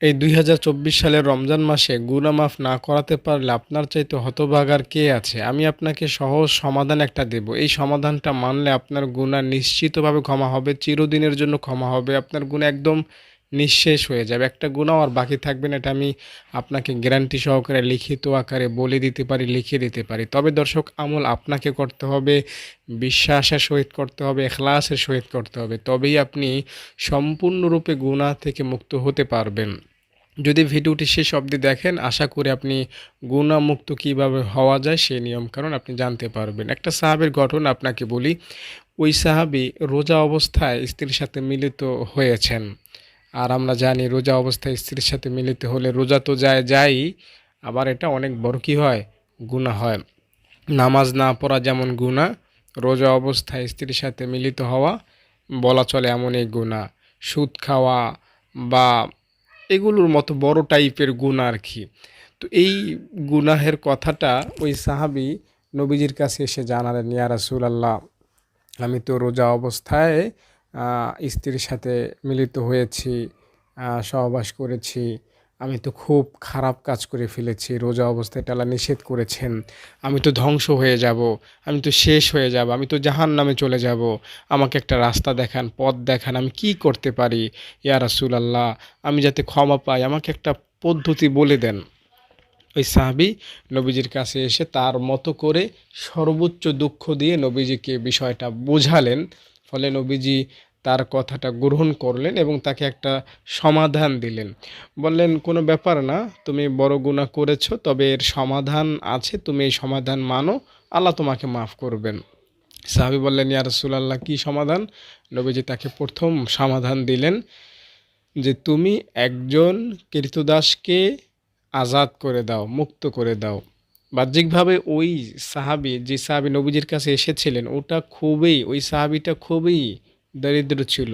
এই দুই হাজার চব্বিশ সালের রমজান মাসে গুনাহ মাফ না করাতে পারলে আপনার চাইতে হতভাগার কে আছে? আমি আপনাকে সহজ সমাধান একটা দেব। এই সমাধানটা মানলে আপনার গুণা নিশ্চিতভাবে ক্ষমা হবে, চিরদিনের জন্য ক্ষমা হবে, আপনার গুনাহ একদম নিঃশেষ হয়ে যাবে। একটা গুণাও আর বাকি থাকবে না, এটা আমি আপনাকে গ্যারান্টি সহকারে লিখিত আকারে বলে দিতে পারি, লিখে দিতে পারি। তবে দর্শক, আমল আপনাকে করতে হবে, বিশ্বাসের সহিত করতে হবে, এখলাসের সহিত করতে হবে। তবেই আপনি সম্পূর্ণরূপে গুণা থেকে মুক্ত হতে পারবেন। যদি ভিডিওটি শেষ অবধি দেখেন, আশা করি আপনি গুণামুক্ত কীভাবে হওয়া যায় সেই নিয়ম কারণ আপনি জানতে পারবেন। একটা সাহাবের ঘটনা আপনাকে বলি, ওই সাহাবি রোজা অবস্থায় স্ত্রীর সাথে মিলিত হয়েছেন। আর আমরা জানি রোজা অবস্থায় স্ত্রীর সাথে মিলিত হলে রোজা তো যায়, যাই, আবার এটা অনেক বড় কী হয়? গুণা হয়। নামাজ না পড়া যেমন গুণা রোজা অবস্থায় স্ত্রীর সাথে মিলিত হওয়া বলা চলে এমন এই গুণা সুদ খাওয়া বা এগুলোর মতো বড় টাইপের গুণা আর কি। তো এই গুনাহের কথাটা ওই সাহাবি নবীজির কাছে এসে জানালেন, ইয়া রাসুল আল্লাহ আমি তো রোজা অবস্থায় স্ত্রীর সাথে মিলিত হয়েছি সহবাস করেছি আমি তো খুব খারাপ কাজ করে ফেলেছি, রোজা অবস্থায় টালা নিষেধ করেছেন। আমি তো ধ্বংস হয়ে যাব, আমি তো শেষ হয়ে যাব, আমি তো জাহান নামে চলে যাব। আমাকে একটা রাস্তা দেখান, পথ দেখান, আমি কি করতে পারি? ইয়া রাসুল আল্লাহ আমি যাতে ক্ষমা পাই, আমাকে একটা পদ্ধতি বলে দেন। ওই সাহাবি নবীজির কাছে এসে তার মতো করে সর্বোচ্চ দুঃখ দিয়ে নবীজিকে বিষয়টা বোঝালেন। ফলে নবীজি তার কথাটা গ্রহণ করলেন এবং তাকে একটা সমাধান দিলেন। বললেন, কোনো ব্যাপার না, তুমি বড় গুনাহ করেছ, তবে এর সমাধান আছে, তুমি এই সমাধান মানো, আল্লাহ তোমাকে মাফ করবেন। সাহাবি বললেন, ইয়া রাসূলুল্লাহ, কি সমাধান? নবীজি তাকে প্রথম সমাধান দিলেন যে, তুমি একজন কৃতদাসকে আজাদ করে দাও, মুক্ত করে দাও। বাহ্যিকভাবে ওই সাহাবি, যে সাহাবি নবীজির কাছে এসেছিলেন, ওটা খুবই, ওই সাহাবিটা খুবই দরিদ্র ছিল।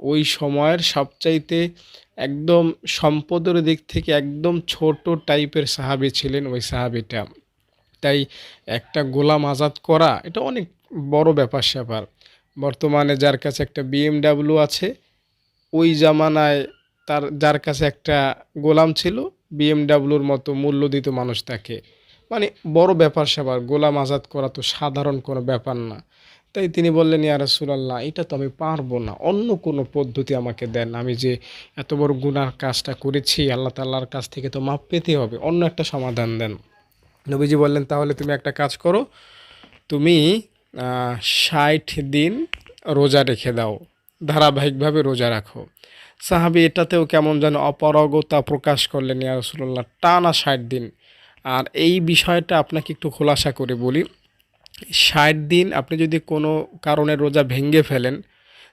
ওই সময়ের সবচাইতে একদম সম্পদের দিক থেকে একদম ছোট টাইপের সাহাবি ছিলেন ওই সাহাবিটা। তাই একটা গোলাম আজাদ করা এটা অনেক বড় ব্যাপার স্যাপার। বর্তমানে যার কাছে একটা বিএমডাব্লিউ আছে, ওই জামানায় তার, যার কাছে একটা গোলাম ছিল বিএমডাব্লিউর মতো মূল্য দিত মানুষ তাকে। মানে বড় ব্যাপার স্যাপার, গোলাম আজাদ করা তো সাধারণ কোনো ব্যাপার না। তাই তিনি বললেন, ইয়া রাসূলুল্লাহ, এটা তো আমি পারব না। অন্য কোনো পদ্ধতি আমাকে দেন। আমি যে এত বড় গুনার কাজটা করেছি, আল্লাহ তাল্লাহর কাছ থেকে তো মাপ পেতে হবে। অন্য একটা সমাধান দেন। নবীজি বললেন, তাহলে তুমি একটা কাজ করো। তুমি ষাট দিন রোজা রেখে দাও। ধারাবাহিকভাবে রোজা রাখো। সাহাবি এটাতেও কেমন যেন অপারগতা প্রকাশ করলেন, ইয়া রসুল্লাহ টানা ষাট দিন। আর এই বিষয়টা আপনাকে একটু খোলাসা করে বলি। ষাট দিন আপনি যদি কোনো কারণে রোজা ভেঙে ফেলেন,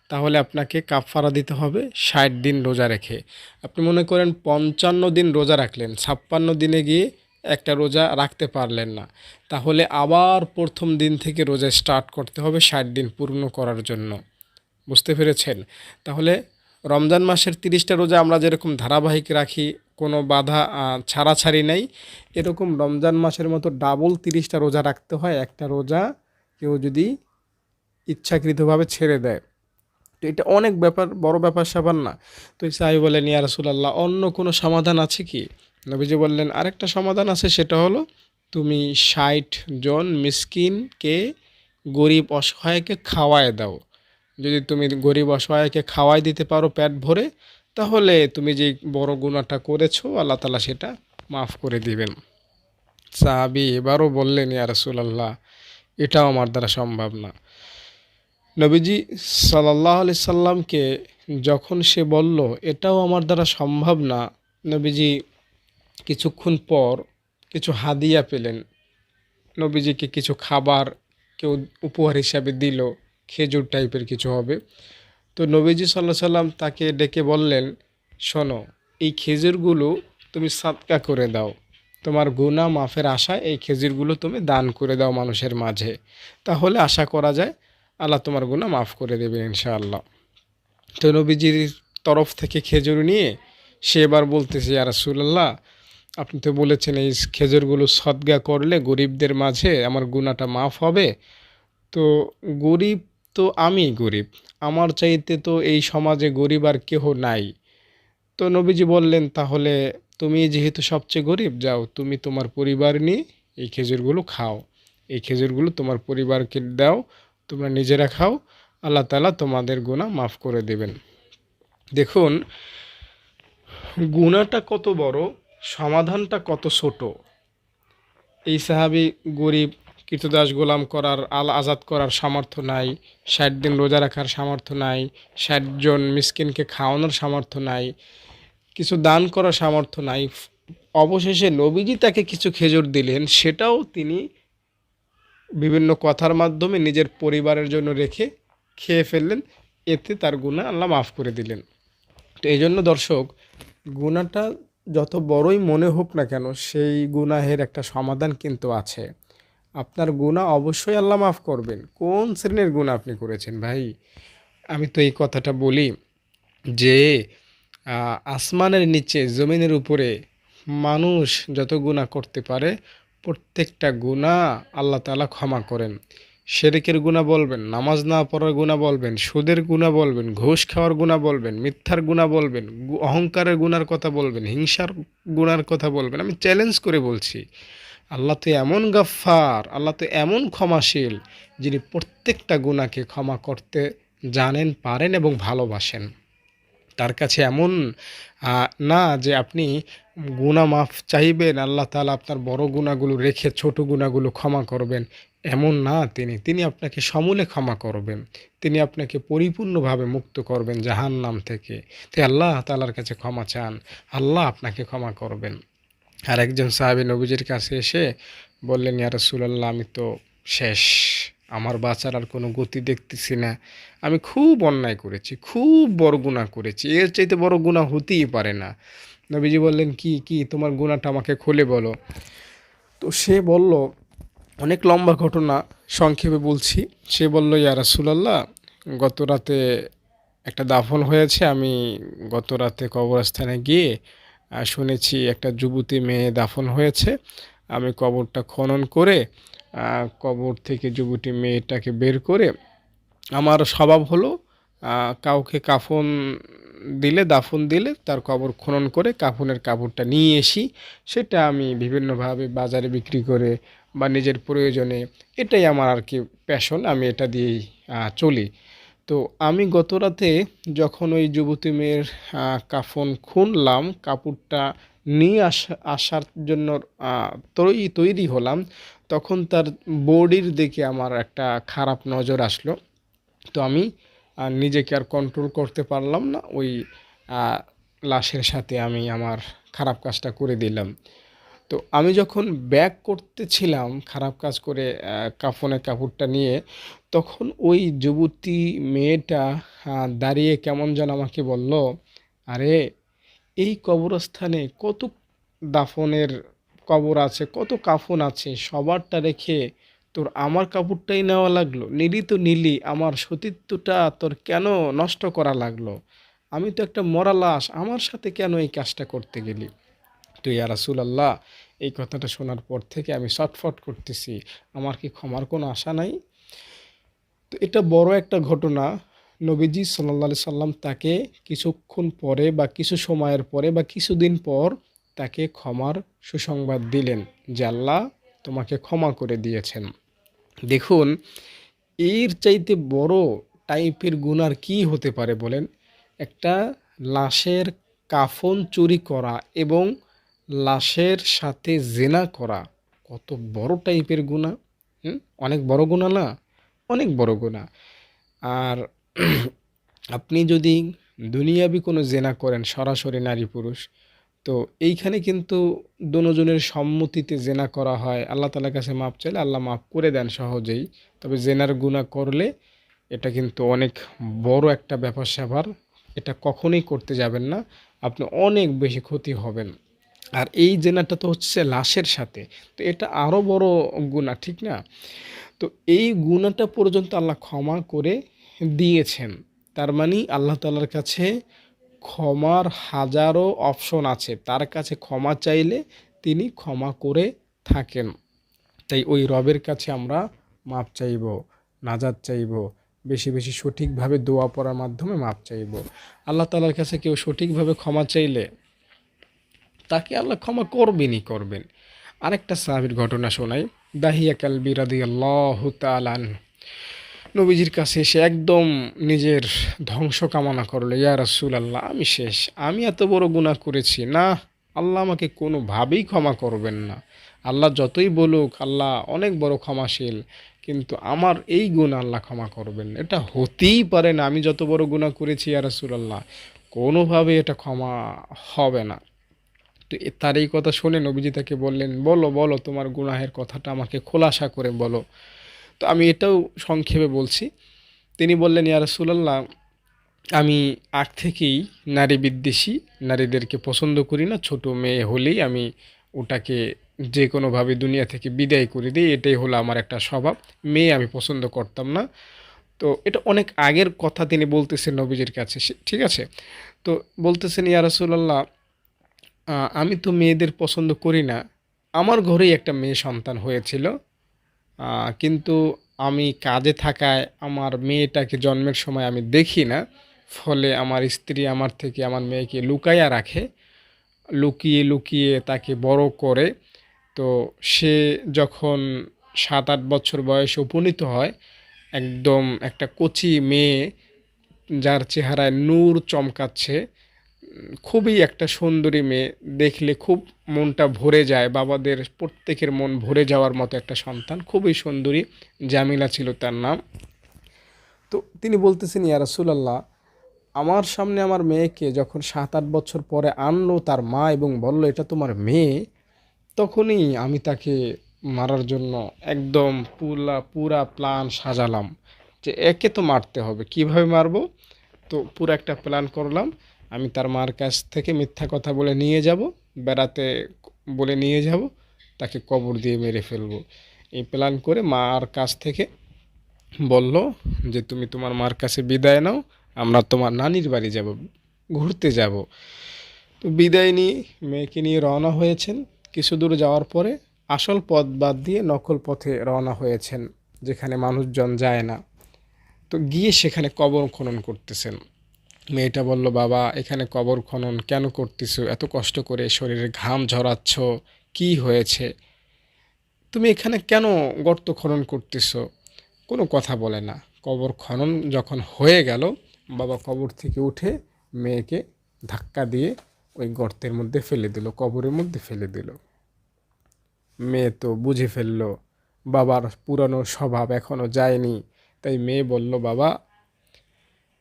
তাহলে আপনাকে কাফফারা দিতে হবে, ষাট দিন রোজা রেখে। আপনি মনে করেন পঞ্চান্ন দিন রোজা রাখলেন, ছাপ্পান্ন দিনে গিয়ে একটা রোজা রাখতে পারলেন না, তাহলে আবার প্রথম দিন থেকে রোজা স্টার্ট করতে হবে ষাট দিন পূর্ণ করার জন্য। বুঝতে পেরেছেন? তাহলে রমজান মাসের তিরিশটা রোজা আমরা যেরকম ধারাবাহিক রাখি কোনো বাধা ছাড়াছাড়ি নেই। এরকম রমজান মাসের মতো ডাবল তিরিশটা রোজা রাখতে হয়। একটা রোজা কেউ যদি ইচ্ছাকৃতভাবে ছেড়ে দেয়। তো এটা অনেক ব্যাপার, বড় ব্যাপার স্যাপার না। তো সাহেব বলেন, ইয়া রাসূলুল্লাহ, অন্য কোনো সমাধান আছে কি? নবীজি বললেন, আরেকটা সমাধান আছে, সেটা হলো তুমি ষাট জন মিসকিনকে গরিব অসহায়কে খাওয়ায় দাও। যদি তুমি গরিব অসহায়কে খাওয়াই দিতে পারো পেট ভরে তাহলে তুমি যে বড় গুনাহটা করেছ, আল্লাহ তালা সেটা মাফ করে দিবেন। সাহাবি এবারও বললেন, ইয়া রাসূলুল্লাহ, এটাও আমার দ্বারা সম্ভব না। নবীজি সাল্লাহ আলি সাল্লামকে যখন সে বলল, এটাও আমার দ্বারা সম্ভব না, নবীজি কিছুক্ষণ পর কিছু হাদিয়া পেলেন। নবীজিকে কিছু খাবার কেউ উপহার হিসাবে দিল, খেজুর টাইপের কিছু হবে। তো নবীজি সাল্লাহ সাল্লাম তাকে ডেকে বললেন, শোনো, এই খেজুরগুলো তুমি সাদকা করে দাও। তোমার গুনাহ মাফের আশায় এই খেজুরগুলো তুমি দান করে দাও মানুষের মাঝে। তাহলে আশা করা যায় আল্লাহ তোমার গুনাহ মাফ করে দেবেন ইনশাআল্লাহ। তো নবীজির তরফ থেকে খেজুর নিয়ে সে এবার বলতেছে, ইয়া রাসূলুল্লাহ, আপনি তো বলেছেন এই খেজুরগুলো সদগা করলে গরিবদের মাঝে আমার গুনাহটা মাফ হবে। তো গরিব তো আমি গরিব। আমার চাইতে তো এই সমাজে গরিব আর কেহ নাই। তো নবীজি বললেন, তাহলে তুমি যেহেতু সবচেয়ে গরিব, যাও তুমি তোমার পরিবার নিয়ে এই খেজুরগুলো খাও। এই খেজুরগুলো তোমার পরিবারকে দাও, তোমরা নিজেরা খাও। আল্লাহ তালা তোমাদের গুণা মাফ করে দেবেন। দেখুন গুণাটা কত বড়, সমাধানটা কত ছোট। এই সাহাবি গরিব কৃতদাস গোলাম করার, আল আজাদ করার সামর্থ্য নাই, ষাট দিন রোজা রাখার সামর্থ্য নাই, ষাট জন মিসকিনকে খাওয়ানোর সামর্থ্য নাই, কিছু দান করার সামর্থ্য নাই। অবশেষে নবীজি তাকে কিছু খেজুর দিলেন, সেটাও তিনি বিভিন্ন কথার মাধ্যমে নিজের পরিবারের জন্য রেখে খেয়ে ফেললেন, এতে তার গুণা আল্লাহ মাফ করে দিলেন। তো এই জন্য দর্শক গুণাটা যত বড়ই মনে হোক না কেন, সেই গুনাহের একটা সমাধান কিন্তু আছে। আপনার গুণা অবশ্যই আল্লাহ মাফ করবেন। কোন শ্রেণির গুণা আপনি করেছেন ভাই? আমি তো এই কথাটা বলি যে আসমানের নিচে, জমিনের উপরে মানুষ যত গুণা করতে পারে, প্রত্যেকটা গুণা আল্লাহ তাআলা ক্ষমা করেন। শেরেকের গুণা বলবেন, নামাজ না পড়ার গুণা বলবেন, সুদের গুণা বলবেন, ঘুষ খাওয়ার গুণা বলবেন, মিথ্যার গুণা বলবেন, অহংকারের গুণার কথা বলবেন, হিংসার গুণার কথা বলবেন। আমি চ্যালেঞ্জ করে বলছি আল্লাহ তো এমন গাফফার, আল্লাহ তো এমন ক্ষমাশীল, যিনি প্রত্যেকটা গুণাকে ক্ষমা করতে জানেন, পারেন এবং ভালোবাসেন। তার কাছে এমন না যে আপনি গুণা মাফ চাইবেন, আল্লাহ তালা আপনার বড় গুণাগুলো রেখে ছোট গুণাগুলো ক্ষমা করবেন। এমন না তিনি তিনি আপনাকে সমূলে ক্ষমা করবেন। তিনি আপনাকে পরিপূর্ণভাবে মুক্ত করবেন জাহান্নাম থেকে। তাই আল্লাহ তালার কাছে ক্ষমা চান, আল্লাহ আপনাকে ক্ষমা করবেন। আর একজন সাহাবী নবীজির কাছে এসে বললেন, ইয়া রাসূলুল্লাহ, আমি তো শেষ। আমার বাঁচার আর কোনো গতি দেখতেছি না। আমি খুব অন্যায় করেছি, খুব বড় গুনাহ করেছি। এর চাইতে বড় গুনাহ হতেই পারে না। নবীজি বললেন, কি কি? তোমার গুনাহটা আমাকে খুলে বলো। তো সে বলল, অনেক লম্বা ঘটনা সংক্ষেপে বলছি। সে বলল, ইয়া রাসূলুল্লাহ, গত রাতে একটা দাফন হয়েছে। আমি গত রাতে কবরস্থানে গিয়ে শুনেছি একটা যুবতী মেয়ে দাফন হয়েছে। আমি কবরটা খনন করে কবর থেকে যুবতী মেয়েটাকে বের করে আমার স্বভাব হলো কাউকে কাফন দিলে, দাফন দিলে তার কবর খনন করে কাফনের কাপড়টা নিয়ে এসি। সেটা আমি বিভিন্নভাবে বাজারে বিক্রি করে বা নিজের প্রয়োজনে, এটাই আমার আর কি প্যাশন আমি এটা দিয়েই চলি। তো আমি গত রাতে যখন ওই যুবতী মেয়ের কাফন খুনলাম, কাপড়টা নিয়ে আসা, আসার জন্য তৈরি তৈরি হলাম, তখন তার বডির দিকে আমার একটা খারাপ নজর আসলো। তো আমি নিজেকে আর কন্ট্রোল করতে পারলাম না, ওই লাশের সাথে আমি আমার খারাপ কাজটা করে দিলাম। তো আমি যখন ব্যাক করতেছিলাম, খারাপ কাজ করে কাফনের কাপড়টা নিয়ে, তখন ওই যুবতী মেয়েটা দাঁড়িয়ে কেমন যেন আমাকে বলল, আরে, এই কবরস্থানে কত দাফনের কবর আছে, কত কাফন আছে, সবারটা রেখে তোর আমার কাপড়টাই নেওয়া লাগল? নিলি তো নিলি, আমার সতীত্বটা তোর কেন নষ্ট করা লাগল? আমি তো একটা মরা লাশ, আমার সাথে কেন এই কাজটা করতে গেলি? তো ইয়া রাসূলুল্লাহ এই কথাটা শোনার পর থেকে আমি ছটফট করতেছি। আমার কি ক্ষমার কোনো আশা নাই? তো এটা বড় একটা ঘটনা। নবীজি সাল্লাহ সাল্লাম তাকে কিছুক্ষণ পরে বা কিছু সময়ের পরে বা কিছুদিন পর তাকে ক্ষমার সুসংবাদ দিলেন যে আল্লাহ তোমাকে ক্ষমা করে দিয়েছেন। দেখুন, এর চাইতে বড় টাইপের গুনার কি হতে পারে বলেন? একটা লাশের কাফন চুরি করা এবং লাশের সাথে জেনা করা কত বড় টাইপের গুণা অনেক বড় গুণা না? অনেক বড় গুণা আর আপনি যদি দুনিয়াবি কোনো জেনা করেন, সরাসরি নারী পুরুষ, তো এইখানে কিন্তু দোনোজনের সম্মতিতে জেনা করা হয়। আল্লাহ তালার কাছে মাপ চাইলে আল্লাহ মাফ করে দেন সহজেই। তবে জেনার গুনাহ করলে এটা কিন্তু অনেক বড় একটা ব্যাপার স্যাপার এটা কখনোই করতে যাবেন না। আপনি অনেক বেশি ক্ষতি হবেন। আর এই জেনাটা তো হচ্ছে লাশের সাথে, তো এটা আরও বড় গুনাহ, ঠিক না? তো এই গুণাটা পর্যন্ত আল্লাহ ক্ষমা করে দিয়েছেন। তার মানে আল্লাহ তালার কাছে ক্ষমার হাজারো অপশন আছে, তার কাছে ক্ষমা চাইলে তিনি ক্ষমা করে থাকেন। তাই ওই রবের কাছে আমরা মাপ চাইব, নাজাত চাইব, বেশি বেশি সঠিকভাবে দোয়া পড়ার মাধ্যমে মাপ চাইব। আল্লাহ তালার কাছে কেউ সঠিকভাবে ক্ষমা চাইলে তাকে আল্লাহ ক্ষমা করবেনই করবেন। আরেকটা সাহাবির ঘটনা শোনাই। দাহিয়া কালবি রাদি আল্লাহ তালান নবীজির কাছে এসে একদম নিজের ধ্বংস কামনা করল, ইয়া রসুল আল্লাহ আমি শেষ। আমি এত বড় গুণা করেছি। না, আল্লাহ আমাকে কোনোভাবেই ক্ষমা করবেন না। আল্লাহ যতই বলুক, আল্লাহ অনেক বড় ক্ষমাশীল, কিন্তু আমার এই গুণ আল্লাহ ক্ষমা করবেন এটা হতেই পারে না, আমি যত বড় গুণা করেছি, ইয়া রসুল আল্লাহ কোনোভাবে এটা ক্ষমা হবে না। তো তার এই কথা শুনে নবীজি তাকে বললেন বলো বলো তোমার গুনাহের কথাটা আমাকে খোলাসা করে বলো। তো আমি এটাও সংক্ষেপে বলছি। তিনি বললেন ইয়া রাসূলুল্লাহ আমি আগ থেকেই নারী বিদ্বেষী নারীদেরকে পছন্দ করি না ছোট মেয়ে হলেই আমি ওটাকে যে কোনোভাবে দুনিয়া থেকে বিদায় করে দিই এটাই হলো আমার একটা স্বভাব মেয়ে আমি পছন্দ করতাম না। তো এটা অনেক আগের কথা তিনি বলতেছেন নবীজির কাছে ঠিক আছে? তো বলতেছেন ইয়া রাসূলুল্লাহ আহ, আমি তো মেয়েদের পছন্দ করি না। আমার ঘরেই একটা মেয়ে সন্তান হয়েছিল। কিন্তু আমি কাজে থাকায় আমার মেয়েটাকে জন্মের সময় আমি দেখি না। ফলে আমার স্ত্রী আমার থেকে আমার মেয়েকে লুকাইয়া রাখে। লুকিয়ে লুকিয়ে তাকে বড় করে। তো সে যখন সাত আট বছর বয়সে উপনীত হয়, একদম একটা কচি মেয়ে, যার চেহারায় নূর চমকাচ্ছে। খুবই একটা সুন্দরী মেয়ে। দেখলে খুব মনটা ভরে যায়। বাবাদের প্রত্যেকের মন ভরে যাওয়ার মতো একটা সন্তান। খুবই সুন্দরী। জামিলা ছিল তার নাম। তো তিনি বলতেছেন, ইয়া রাসূলুল্লাহ, আমার সামনে আমার মেয়েকে যখন সাত আট বছর পরে আনলো তার মা এবং বলল, এটা তোমার মেয়ে তখনই আমি তাকে মারার জন্য একদম পুরা পুরা প্ল্যান সাজালাম যে একে তো মারতে হবে। কীভাবে মারবো? তো পুরো একটা প্ল্যান করলাম। আমি তার মার কাছ থেকে মিথ্যা কথা বলে নিয়ে যাব, বেড়াতে বলে নিয়ে যাব, তাকে কবর দিয়ে মেরে ফেলব। এই প্ল্যান করে মার কাছ থেকে বলল যে, তুমি তোমার মার কাছে বিদায় নাও, আমরা তোমার নানির বাড়ি যাব, ঘুরতে যাব। তো বিদায় নিয়ে মেয়েকে নিয়ে রওনা হয়েছেন। কিছু দূর যাওয়ার পরে আসল পথ বাদ দিয়ে নকল পথে রওনা হয়েছেন, যেখানে মানুষজন যায় না। তো গিয়ে সেখানে কবর খনন করতেছেন। মেয়েটা বলল, বাবা, এখানে কবর খনন কেন করতেছো? এত কষ্ট করে শরীরে ঘাম ঝরাচ্ছ, কি হয়েছে? তুমি এখানে কেন গর্ত খনন করতেছো? কোনো কথা বলে না। কবর খনন যখন হয়ে গেল, বাবা কবর থেকে উঠে মেয়েকে ধাক্কা দিয়ে ওই গর্তের মধ্যে ফেলে দিল, কবরের মধ্যে ফেলে দিল। মেয়ে তো বুঝে ফেলল, বাবার পুরানো স্বভাব এখনও যায়নি। তাই মেয়ে বলল, বাবা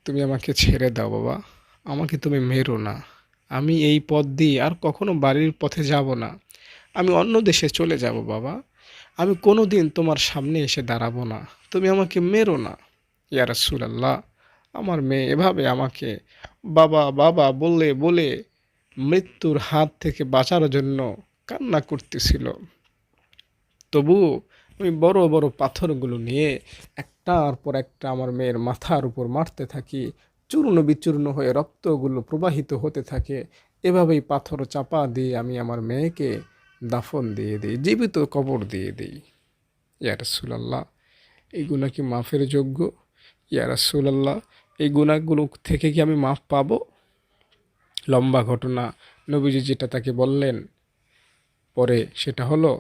তুমি আমাকে ছেড়ে দাও বাবা। আমাকে তুমি মেরো না। আমি এই পথ দিয়ে আর কখনো বাড়ির পথে যাব না। আমি অন্য দেশে চলে যাব বাবা। আমি কোনো দিন তোমার সামনে এসে দাঁড়াবো না। তুমি আমাকে মেরো না। ইয়া রাসূলুল্লাহ, আমার মেয়ে এভাবে আমাকে বাবা বাবা বলে বলে মৃত্যুর হাত থেকে বাঁচার জন্য কান্না করতেছিল। তবু আমি বড় বড় পাথরগুলো নিয়ে একটার পর একটা আমার মেয়ের মাথার উপর মারতে থাকি, চূর্ণ বিচূর্ণ হয়ে রক্তগুলো প্রবাহিত হতে থাকে। এভাবেই পাথর চাপা দিয়ে আমি আমার মেয়েকে দাফন দিয়ে দিই, জীবিত কবর দিয়ে দিই। ইয়া রাসূলুল্লাহ, এই গুণা কি মাফের যোগ্য? ইয়া রাসূলুল্লাহ, এই গুণাগুলো থেকে কি আমি মাফ পাবো? লম্বা ঘটনা, নবীজি যেটা তাকে বললেন, পরে সেটা হলো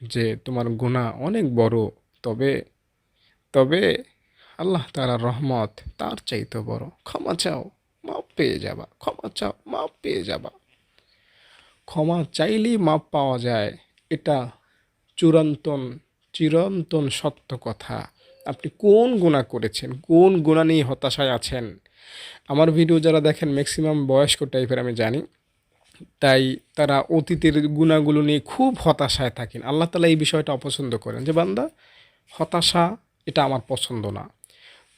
যে, তোমার গুণা অনেক বড়, তবে তবে আল্লাহ তাআলার রহমত তার চাইতে বড়। ক্ষমা চাও, মাপ পেয়ে যাবা। ক্ষমা চাও, মাপ পেয়ে যাবা। ক্ষমা চাইলেই মাপ পাওয়া যায়। এটা চূড়ান্তন, চিরন্তন সত্য কথা। আপনি কোন গুণা করেছেন? কোন গুণা নিয়ে হতাশায় আছেন? আমার ভিডিও যারা দেখেন ম্যাক্সিমাম বয়স্ক টাইপের আমি জানি। তাই তারা অতীতের গুণাগুলো নিয়ে খুব হতাশায় থাকেন। আল্লাহ তালা এই বিষয়টা অপছন্দ করেন যে, বান্দা, হতাশা এটা আমার পছন্দ না।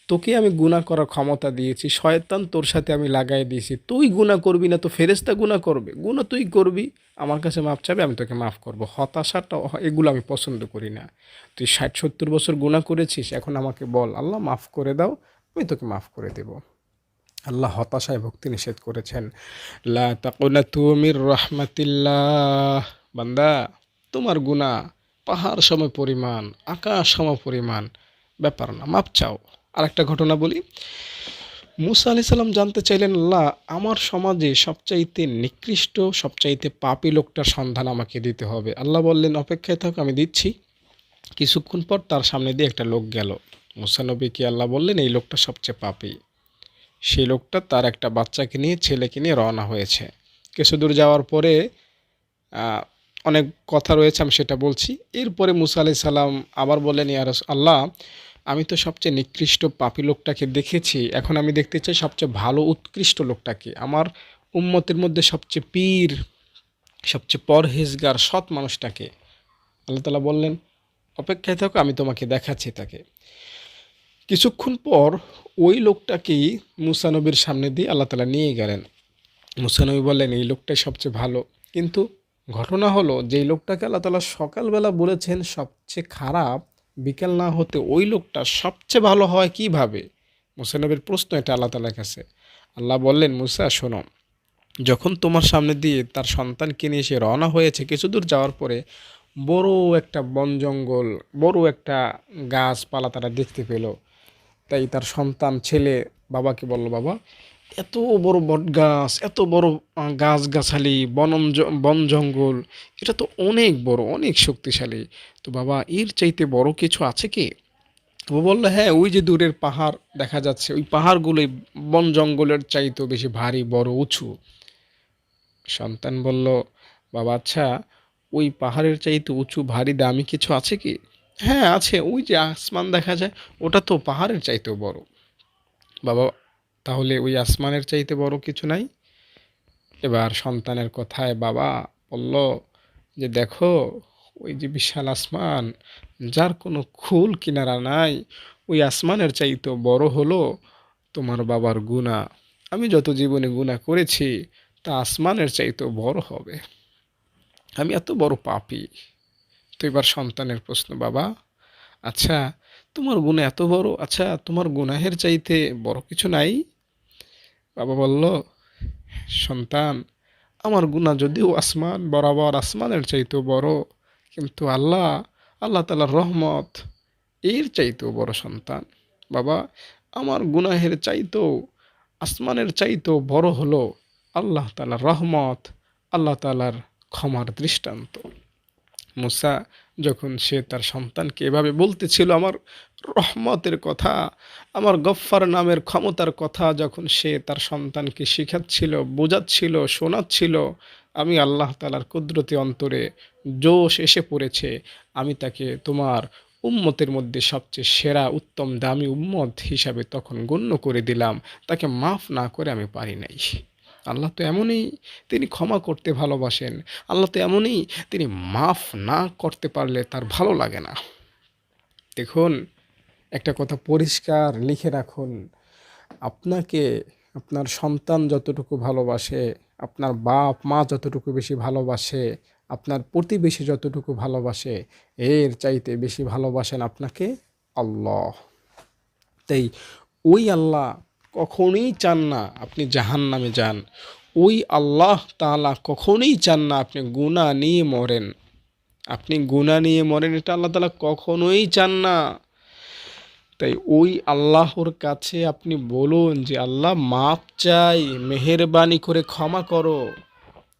তোকে আমি গুণা করার ক্ষমতা দিয়েছি, শয়তান তোর সাথে আমি লাগাই দিয়েছি। তুই গুণা করবি না, তো ফেরেস্তা গুণা করবে। গুণা তুই করবি, আমার কাছে মাফ চাবে, আমি তোকে মাফ করব। হতাশাটা, এগুলো আমি পছন্দ করি না। তুই ষাট সত্তর বছর গুণা করেছিস, এখন আমাকে বল, আল্লাহ মাফ করে দাও, আমি তোকে মাফ করে দেব। আল্লাহ হতাশায় ভক্তি নিষেধ করেছেন। লা তাকুনাতু মির রাহমাতিল্লাহ। বান্দা, তোমার গুণা পাহাড় সম পরিমাণ, আকাশ সম পরিমাণ ব্যাপার না, মাপ চাও। আরেকটা ঘটনা বলি। মুসা আলি সাল্লাম জানতে চাইলেন আল্লাহ আমার সমাজে সবচাইতে নিকৃষ্ট, সবচাইতে পাপী লোকটার সন্ধান আমাকে দিতে হবে। আল্লাহ বললেন, অপেক্ষায় থাক, আমি দিচ্ছি। কিছুক্ষণ পর তার সামনে দিয়ে একটা লোক গেল। মুসা নবীকে আল্লাহ বললেন, এই লোকটা সবচেয়ে পাপী। সেই লোকটা তার একটা বাচ্চাকে নিয়ে, ছেলেকে নিয়ে রওনা হয়েছে। কিছু দূর যাওয়ার পরে অনেক কথা রয়েছে, আমি সেটা বলছি। এরপরে মুসা আলি সাল্লাম আবার বললেন ইয়ারস আল্লাহ আমি তো সবচেয়ে নিকৃষ্ট পাপী লোকটাকে দেখেছি। এখন আমি দেখতে চাই সবচেয়ে ভালো, উৎকৃষ্ট লোকটাকে। আমার উম্মতের মধ্যে সবচেয়ে পীর, সবচেয়ে পরহেজগার, সৎ মানুষটাকে। আল্লাহ তালা বললেন, অপেক্ষায় থাকো, আমি তোমাকে দেখাচ্ছি তাকে। কিছুক্ষণ পর ওই লোকটাকেই মুসানবীর সামনে দিয়ে আল্লাহ তালা নিয়ে গেলেন। মুসানবী বললেন, এই লোকটাই সবচেয়ে ভালো। কিন্তু ঘটনা হলো, যেই লোকটাকে আল্লাহ তালা সকালবেলা বলেছেন, সবচেয়ে খারাপ বিকেল না হতে ওই লোকটা সবচেয়ে ভালো হয় কীভাবে? মুসানবীর প্রশ্ন এটা আল্লাহ তালার কাছে। আল্লাহ বললেন, মুসা, শোনো, যখন তোমার সামনে দিয়ে তার সন্তানকে নিয়ে সে রওনা হয়েছে কিছু দূর যাওয়ার পরে, বড় একটা বন জঙ্গল, বড় একটা গাছপালা তারা দেখতে পেল। তাই তার সন্তান, ছেলে বাবাকে বলল, বাবা এত বড় বট গাছ এত বড় আহ, গাছগাছালি বনম বন জঙ্গল এটা তো অনেক বড় অনেক শক্তিশালী। তো বাবা এর চাইতে বড় কিছু আছে কি? ও বলল হ্যাঁ ওই যে দূরের পাহাড় দেখা যাচ্ছে ওই পাহাড়গুলোই বন জঙ্গলের চাইতেও বেশি ভারী বড় উঁচু। সন্তান বলল বাবা আচ্ছা ওই পাহাড়ের চাইতে উঁচু ভারী দামি কিছু আছে কি? হ্যাঁ আছে ওই যে আসমান দেখা যায় ওটা তো পাহাড়ের চাইতেও বড়। বাবা তাহলে ওই আসমানের চাইতে বড় কিছু নাই। এবার সন্তানের কথায় বাবা বলল যে, দেখো, ওই যে বিশাল আসমান, যার কোনো খুল কিনারা নাই, ওই আসমানের চাইতে বড় হলো তোমার বাবার গুণা। আমি যত জীবনে গুণা করেছি, তা আসমানের চাইতেও বড় হবে। আমি এত বড় পাপি। তো এবার সন্তানের প্রশ্ন, বাবা আচ্ছা তোমার গুণা এত বড়? আচ্ছা তোমার গুনাহের চাইতে বড় কিছু নাই? বাবা বলল, সন্তান, আমার গুণা যদিও আসমান বরাবর আসমানের চাইতেও বড়, কিন্তু আল্লাহ আল্লাহ তালার রহমত এর চাইতেও বড় সন্তান। বাবা, আমার গুনাহের চাইতেও, আসমানের চাইতেও বড় হলো আল্লাহ তালার রহমত, আল্লাহ তালার ক্ষমার দৃষ্টান্ত। মুসা যখন সে তার সন্তানকে এভাবে বলতেছিল, আমার রহমতের কথা, আমার গফফার নামের ক্ষমতার কথা যখন সে তার সন্তানকে শেখাচ্ছিল, বোঝাচ্ছিল, শোনাচ্ছিল, আমি আল্লাহ তালার কুদরতি অন্তরে জোশ এসে পড়েছে। আমি তাকে তোমার উম্মতের মধ্যে সবচেয়ে সেরা, উত্তম, দামি উম্মত হিসাবে তখন গণ্য করে দিলাম। তাকে মাফ না করে আমি পারি নাই। আল্লাহ তো এমনই তিনি ক্ষমা করতে ভালোবাসেন। আল্লাহ তো এমনই তিনি মাফ না করতে পারলে তার ভালো লাগে না। দেখুন একটা কথা পরিষ্কার লিখে রাখুন। আপনাকে, আপনার সন্তান যতটুকু ভালোবাসে, আপনার বাপ মা যতটুকু বেশি ভালোবাসে, আপনার প্রতিবেশী যতটুকু ভালোবাসে, এর চাইতে বেশি ভালোবাসেন আপনাকে আল্লাহ। তাই ওই আল্লাহ কখনোই চান না আপনি জাহান নামে যান। ওই আল্লাহ তাআলা কখনোই চান না আপনি গুণা নিয়ে মরেন। আপনি গুণা নিয়ে মরেন এটা আল্লাহ তালা কখনোই চান না। তাই ওই আল্লাহর কাছে আপনি বলুন যে, আল্লাহ মাপ চাই, মেহেরবানি করে ক্ষমা করো।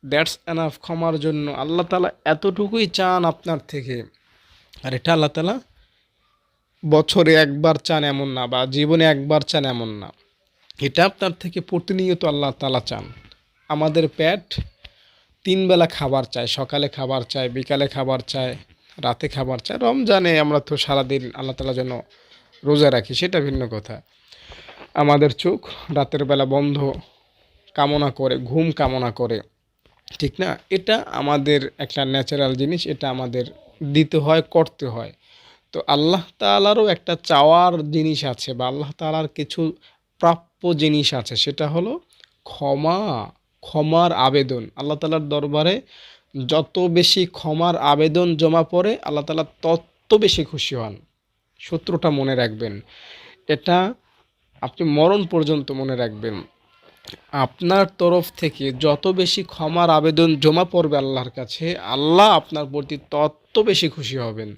দ্যাটস এনাফ ক্ষমার জন্য। আল্লাহ তাআলা এতটুকুই চান আপনার থেকে। আর এটা আল্লাহ তাআলা বছরে একবার চান এমন না বা জীবনে একবার চান এমন না। এটা আপনার থেকে প্রতিনিয়ত আল্লাহ তালা চান। আমাদের প্যাট তিন বেলা খাবার চায়, সকালে খাবার চায়, বিকালে খাবার চায়, রাতে খাবার চায়। রমজানে আমরা তো সারাদিন আল্লাহ তাআলার জন্য রোজা রাখি, সেটা ভিন্ন কথা। আমাদের চোখ রাতের বেলা বন্ধ কামনা করে, ঘুম কামনা করে, ঠিক না? এটা আমাদের একটা ন্যাচারাল জিনিস, এটা আমাদের দিতে হয়, করতে হয়। তো আল্লাহ তাআলারও একটা চাওয়ার জিনিস আছে বা আল্লাহ তাআলার কিছু প্রাপ্য জিনিস আছে, সেটা হলো ক্ষমা, ক্ষমার আবেদন। আল্লাহ তাআলার দরবারে যত বেশি ক্ষমার আবেদন জমা পড়ে, আল্লাহ তাআলা তত বেশি খুশি হন। সূত্রটা মনে রাখবেন। এটা আপনি মরণ পর্যন্ত মনে রাখবেন। আপনার তরফ থেকে যত বেশি ক্ষমার আবেদন জমা পড়বে আল্লাহর কাছে, আল্লাহ আপনার প্রতি তত বেশি খুশি হবেন।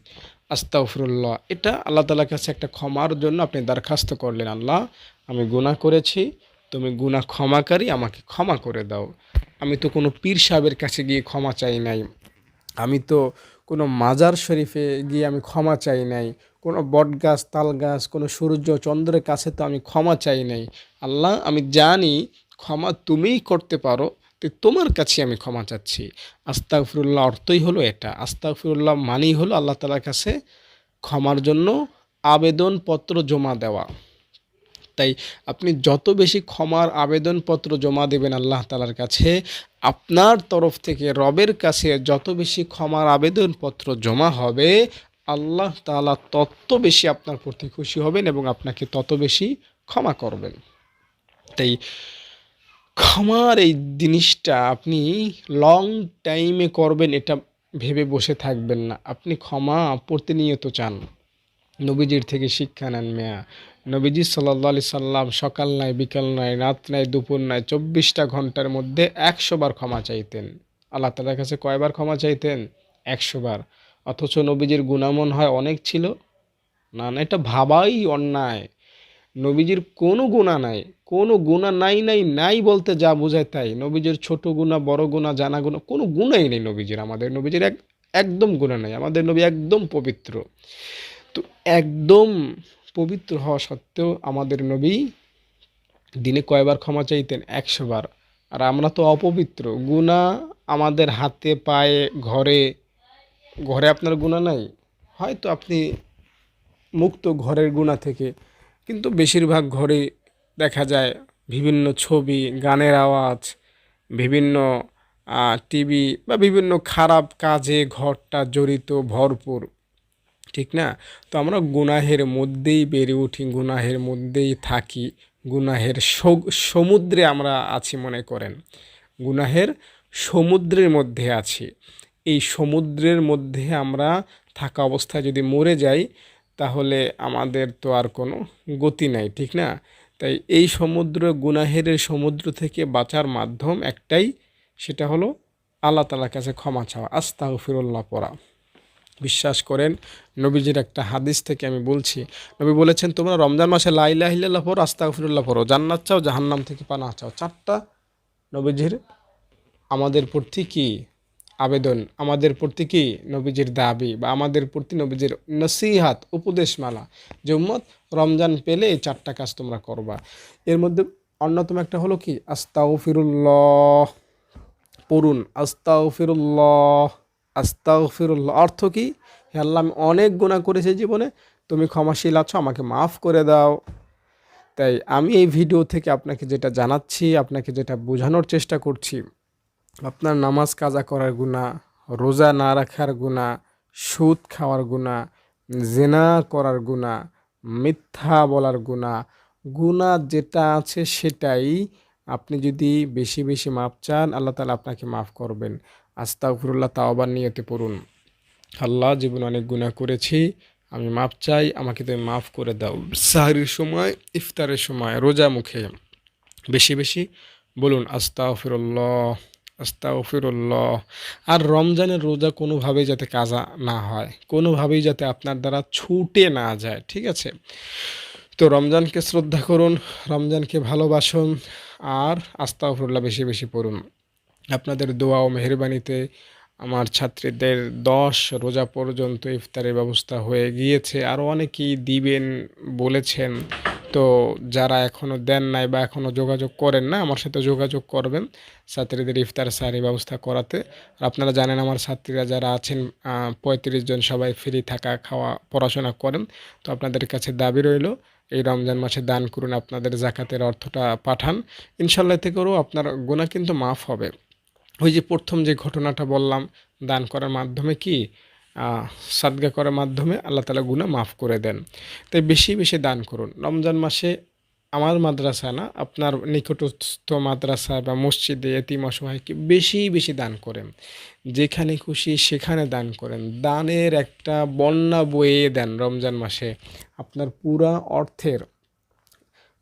আস্তাগফিরুল্লাহ। এটা আল্লাহ তাআলার কাছে একটা ক্ষমার জন্য আপনি দরখাস্ত করলেন, আল্লাহ আমি গুনাহ করেছি, তুমি গুনাহ ক্ষমাকারী, আমাকে ক্ষমা করে দাও। আমি তো কোনো পীর সাহেবের কাছে গিয়ে ক্ষমা চাই নাই। আমি তো কোনো মাজার শরীফে গিয়ে আমি ক্ষমা চাই নাই। কোনো বট গাছ, তাল গাছ, কোনো সূর্য, চন্দ্রের কাছে তো আমি ক্ষমা চাই নাই। আল্লাহ, আমি জানি ক্ষমা তুমিই করতে পারো, তো তোমার কাছে আমি ক্ষমা চাচ্ছি। আস্তাগফিরুল্লাহ অর্থই হলো এটা। আস্তাগফিরুল্লাহ মানেই হলো আল্লাহ তালার কাছে ক্ষমার জন্য আবেদনপত্র জমা দেওয়া। তাই আপনি যত বেশি ক্ষমার আবেদনপত্র জমা দেবেন আল্লাহ তালার কাছে, আপনার তরফ থেকে রবের কাছে যত বেশি ক্ষমার আবেদনপত্র জমা হবে আল্লাহ তাআলা তত বেশি আপনার প্রতি খুশি হবেন এবং আপনাকে তত বেশি ক্ষমা করবেন। তাই ক্ষমার এই জিনিসটা আপনি লং টাইমে করবেন এটা ভেবে বসে থাকবেন না। আপনি ক্ষমা প্রতিনিয়ত চান। নবীজির থেকে শিক্ষা নেন মেয়া। নবীজি সাল্লাহ আলি সাল্লাম সকাল নাই, বিকাল নাই, রাত নাই, দুপুর নাই, চব্বিশটা ঘণ্টার মধ্যে একশোবার ক্ষমা চাইতেন। আল্লাহ তালার কাছে কয়বার ক্ষমা চাইতেন? একশোবার বার। অথচ নবীজির গুণামন হয় অনেক ছিল। না না, এটা ভাবাই অন্যায়। নবীজির কোনো গুণা নাই, কোনো গুণা নাই নাই নাই বলতে যা বোঝায় তাই। নবীজির ছোট গুণা, বড় গুণা, জানা গুণা, কোনো গুণাই নেই নবীজির আমাদের। নবীজির এক, একদম গুণা নাই, আমাদের নবী একদম পবিত্র। তো একদম পবিত্র হওয়া সত্ত্বেও আমাদের নবী দিনে কয়বার ক্ষমা চাইতেন? একশো বার। আর আমরা তো অপবিত্র। গুণা আমাদের হাতে, পায়ে, ঘরে ঘরে আপনার গুণা নাই? হয়তো আপনি মুক্ত ঘরের গুণা থেকে, কিন্তু বেশিরভাগ ঘরে দেখা যায় বিভিন্ন ছবি, গানের আওয়াজ, বিভিন্ন টিভি বা বিভিন্ন খারাপ কাজে ঘরটা জড়িত, ভরপুর, ঠিক না? তো আমরা গুনাহের মধ্যেই বেড়ে উঠি, গুনাহের মধ্যেই থাকি, গুনাহের সমুদ্রে আমরা আছি মনে করেন, গুনাহের সমুদ্রের মধ্যে আছি। এই সমুদ্রের মধ্যে আমরা থাকা অবস্থায় যদি মরে যাই, তাহলে আমাদের তো আর কোনো গতি নাই, ঠিক না? তাই এই সমুদ্র গুনাহের সমুদ্র থেকে বাঁচার মাধ্যম একটাই, সেটা হলো আল্লাহ তালার কাছে ক্ষমা চাওয়া। আস্তাহ ফিরুল্লাহ পড়া। বিশ্বাস করেন, নবীজির একটা হাদিস থেকে আমি বলছি। নবী বলেছেন, তোমরা রমজান মাসে লাইলাহিল্লাহ পড়ো, আস্তাগফিরুল্লাহ পড়ো। জান্নাত চাও, জাহান্নাম থেকে পানা চাও। চারটা নবীজির আমাদের প্রতি কি আবেদন আমাদের প্রতি কি নবীজির দাবি বা আমাদের প্রতি নবীজির নসিহাত, উপদেশমালা যে উম্মত রমজান পেলে এই চারটা কাজ তোমরা করবা। এর মধ্যে অন্যতম একটা হলো কি? আস্তাও ফিরুল্লাহ পড়ুন আস্তাও ফিরুল্লাহ আস্তাও ফিরুল্লাহ অর্থ কি? হে আল্লাহ, আমি অনেক গুণা করেছি জীবনে, তুমি ক্ষমাশীল আছো, আমাকে মাফ করে দাও। তাই আমি এই ভিডিও থেকে আপনাকে যেটা জানাচ্ছি, আপনাকে যেটা বোঝানোর চেষ্টা করছি আপনার নামাজ কাজা করার গুণা রোজা না রাখার গুণা সুদ খাওয়ার গুণা জেনা করার গুণা মিথ্যা বলার গুণা গুণা যেটা আছে সেটাই আপনি যদি বেশি বেশি মাপ চান, আল্লাহ তালা আপনাকে মাফ করবেন। আস্তাগফিরুল্লাহ, তাওবার নিয়তে পড়ুন। আল্লাহ জীবন অনেক গুণা করেছি, আমি মাপ চাই, আমাকে তুমি মাফ করে দাও। সাহারির সময়, ইফতারের সময়, রোজা মুখে। বেশি বেশি বলুন, আস্তাগফিরুল্লাহ। আস্তাগফিরুল্লাহ। আর রমজানের রোজা কোনোভাবেই যাতে কাজা না হয়, কোনোভাবেই যাতে আপনার দ্বারা ছুটে না যায়, ঠিক আছে? তো রমজানকে শ্রদ্ধা করুন, রমজানকে ভালোবাসুন, আর আস্তাগফিরুল্লাহ বেশি বেশি পড়ুন। আপনাদের দোয়া ও মেহরবানিতে আমার ছাত্রীদের দশ রোজা পর্যন্ত ইফতারের ব্যবস্থা হয়ে গিয়েছে। আরও অনেকেই দিবেন, বলেছেন তো যারা এখনও দেন নাই বা এখনও যোগাযোগ করেন না, আমার সাথে যোগাযোগ করবেন ছাত্রীদের ইফতার সারি ব্যবস্থা করাতে। আর আপনারা জানেন আমার ছাত্রীরা যারা আছেন পঁয়ত্রিশ জন সবাই ফ্রি থাকা, খাওয়া, পড়াশোনা করেন। তো আপনাদের কাছে দাবি রইল, এই রমজান মাসে দান করুন, আপনাদের জাকাতের অর্থটা পাঠান। ইনশাল্লাহ থেকেও আপনার গোনা কিন্তু মাফ হবে। ওই যে প্রথম যে ঘটনাটা বললাম, দান করার মাধ্যমে কি সাদগা করার মাধ্যমে আল্লাহ তালা গুণা মাফ করে দেন। তাই বেশি বেশি দান করুন। রমজান মাসে আমার মাদ্রাসা না, আপনার নিকটস্থ মাদ্রাসা বা মসজিদে, এতিম অসহায়কে বেশি বেশি দান করেন। যেখানে খুশি সেখানে দান করেন। দানের একটা বন্যা বয়ে দেন রমজান মাসে। আপনার পুরা অর্থের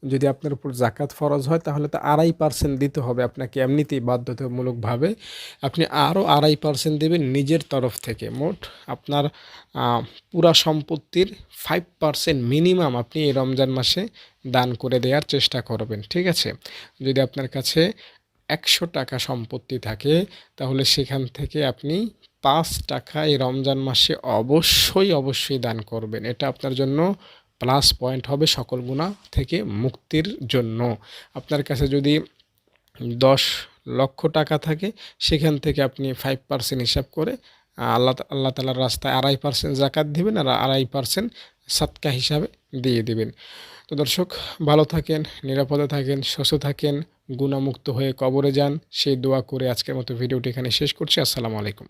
যদি আপনার উপর জাকাত ফরজ হয়, তাহলে তো আড়াই পার্সেন্ট দিতে হবে আপনাকে এমনিতেই বাধ্যতামূলকভাবে। আপনি আরও আড়াই পার্সেন্ট দেবেন নিজের তরফ থেকে। মোট আপনার পুরা সম্পত্তির ফাইভ পার্সেন্ট মিনিমাম আপনি এই রমজান মাসে দান করে দেওয়ার চেষ্টা করবেন, ঠিক আছে? যদি আপনার কাছে একশো টাকা সম্পত্তি থাকে, তাহলে সেখান থেকে আপনি পাঁচ টাকা এই রমজান মাসে অবশ্যই অবশ্যই দান করবেন। এটা আপনার জন্য প্লাস পয়েন্ট হবে সকল গুণা থেকে মুক্তির জন্য। আপনার কাছে যদি দশ লক্ষ টাকা থাকে, সেখান থেকে আপনি ফাইভ পার্সেন্ট হিসাব করে, আল্লাহ আল্লাহ তালার রাস্তায় আড়াই পার্সেন্ট জাকাত দিবেন আর আড়াই পার্সেন্ট সাতকা হিসাবে দিয়ে দিবেন। তো দর্শক, ভালো থাকেন, নিরাপদে থাকেন, সুস্থ থাকেন, গুণামুক্ত হয়ে কবরে যান। সেই দোয়া করে আজকের মতো ভিডিওটি এখানে শেষ করছি। আসসালামু আলাইকুম।